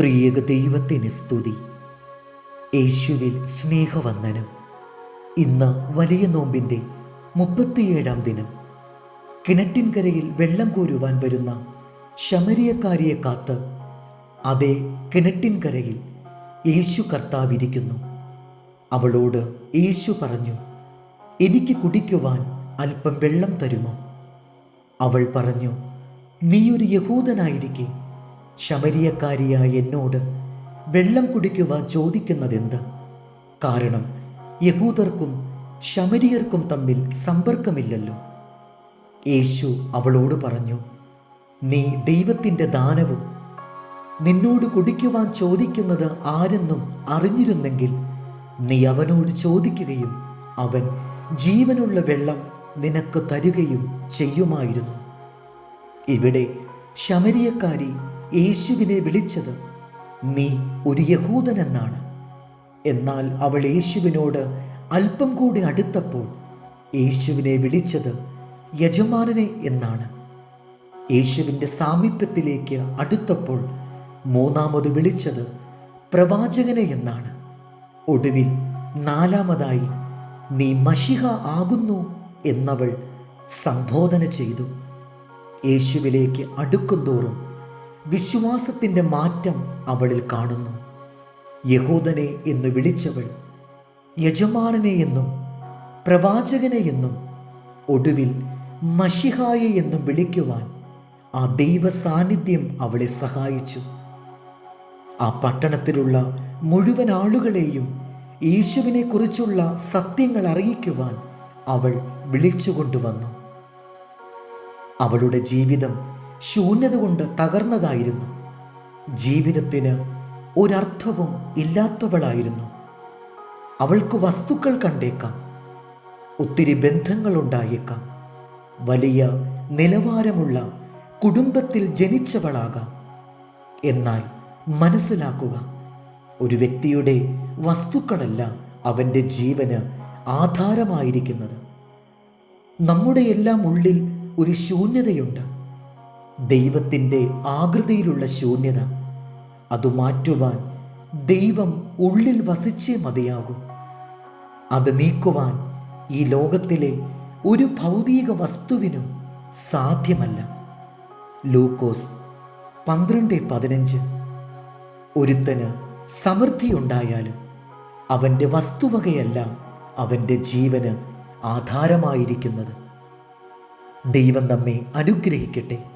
ത്രിയേക ദൈവത്തിന് സ്തുതി. യേശുവിൽ സ്നേഹവന്ദനം. ഇന്ന് വലിയ നോമ്പിന്റെ മുപ്പത്തിയേഴാം ദിനം. കിണറ്റിൻകരയിൽ വെള്ളം കോരുവാൻ വരുന്ന ശമരിയക്കാരിയെ കാത്ത് അതേ കിണറ്റിൻകരയിൽ യേശു കർത്താവിരിക്കുന്നു. അവളോട് യേശു പറഞ്ഞു എനിക്ക് കുടിക്കുവാൻ അല്പം വെള്ളം തരുമോ? അവൾ പറഞ്ഞു നീയൊരു യഹൂദനായിരിക്കെ. ശമരിയക്കാരിയായ എന്നോട് വെള്ളം കുടിക്കുവാൻ ചോദിക്കുന്നതെന്ത്? കാരണം യഹൂദർക്കും ശമരിയർക്കും തമ്മിൽ സമ്പർക്കമില്ലല്ലോ. യേശു അവളോട് പറഞ്ഞു നീ ദൈവത്തിന്റെ ദാനവും നിന്നോട് കുടിക്കുവാൻ ചോദിക്കുന്നത് ആരെന്നും അറിഞ്ഞിരുന്നെങ്കിൽ നീ അവനോട് ചോദിക്കുകയും അവൻ ജീവനുള്ള വെള്ളം നിനക്ക് തരുകയും ചെയ്യുമായിരുന്നു. ഇവിടെ ശമരിയക്കാരി യേശുവിനെ വിളിച്ചത് നീ ഒരു യഹൂദനെന്നാണ്. എന്നാൽ അവൾ യേശുവിനോട് അല്പം കൂടി അടുത്തപ്പോൾ യേശുവിനെ വിളിച്ചത് യജമാനനെ എന്നാണ്. യേശുവിന്റെ സാമീപ്യത്തിലേക്ക് അടുത്തപ്പോൾ മൂന്നാമത് വിളിച്ചത് പ്രവാചകനെ എന്നാണ്. ഒടുവിൽ നാലാമതായി നീ മഷിഹ ആകുന്നു എന്നവൾ സംബോധന ചെയ്തു. യേശുവിലേക്ക് അടുക്കുന്തോറും വിശ്വാസത്തിന്റെ മാറ്റം അവളിൽ കാണുന്നു. യഹൂദനെ എന്ന് വിളിച്ചവൾ യജമാനനെ എന്നും പ്രവാചകനെ എന്നും ഒടുവിൽ മഷിഹായെ എന്നും വിളിക്കുവാൻ ആ ദൈവ സാന്നിധ്യം അവളെ സഹായിച്ചു. ആ പട്ടണത്തിലുള്ള മുഴുവൻ ആളുകളെയും യേശുവിനെ കുറിച്ചുള്ള സത്യങ്ങൾ അറിയിക്കുവാൻ അവൾ വിളിച്ചുകൊണ്ടുവന്നു. അവളുടെ ജീവിതം ശൂന്യത കൊണ്ട് തകർന്നതായിരുന്നു. ജീവിതത്തിന് ഒരർത്ഥവും ഇല്ലാത്തവളായിരുന്നു. അവൾക്ക് വസ്തുക്കൾ കണ്ടേക്കാം. ഒത്തിരി ബന്ധങ്ങളുണ്ടായേക്കാം. വലിയ നിലവാരമുള്ള കുടുംബത്തിൽ ജനിച്ചവളാകാം. എന്നാൽ മനസ്സിലാക്കുക ഒരു വ്യക്തിയുടെ വസ്തുക്കളല്ല അവന്റെ ജീവന് ആധാരമായിരിക്കുന്നത്. നമ്മുടെ എല്ലാം ഉള്ളിൽ ഒരു ശൂന്യതയുണ്ട്. ദൈവത്തിന്റെ ആകൃതിയിലുള്ള ശൂന്യത. അത് മാറ്റുവാൻ ദൈവം ഉള്ളിൽ വസിച്ചേ മതിയാകും. അത് നീക്കുവാൻ ഈ ലോകത്തിലെ ഒരു ഭൗതിക വസ്തുവിനും സാധ്യമല്ല. ലൂക്കോസ് പന്ത്രണ്ട് പതിനഞ്ച്. ഒരുത്തന് സമൃദ്ധിയുണ്ടായാലും അവന്റെ വസ്തുവകയെല്ലാം അവന്റെ ജീവന് ആധാരമായിരിക്കുന്നത്. ദൈവം നമ്മെ അനുഗ്രഹിക്കട്ടെ.